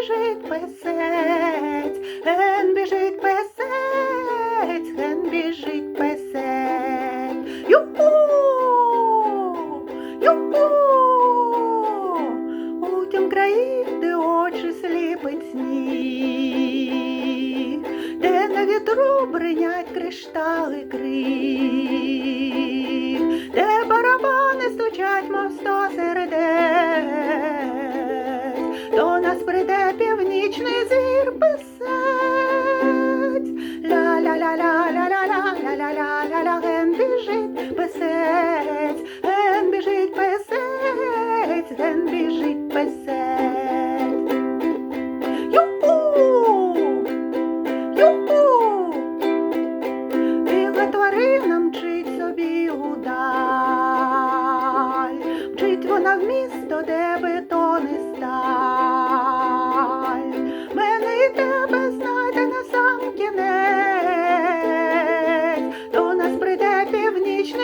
біжить песець, ген біжить песець, ген біжить песець. Юху! Юху! У тім краї, де очі сліпить сніг, де на вітру бринять криштали крик. прийде північний звір писець. Ля-ля-ля-ля-ля-ля-ля-ля-ля-ля-ля, ген біжить писець, ген біжить писець, ген біжить писець. Юху! Юху! Біла тварина мчить собі удаль, мчить вона в місто, де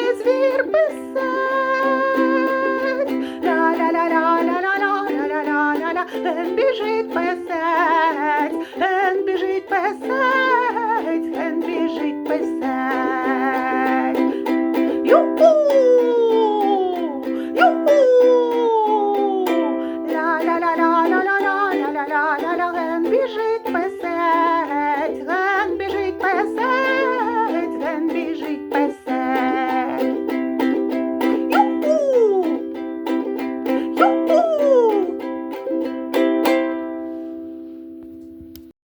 is weer besef. La la la la la la la la la la la la la la la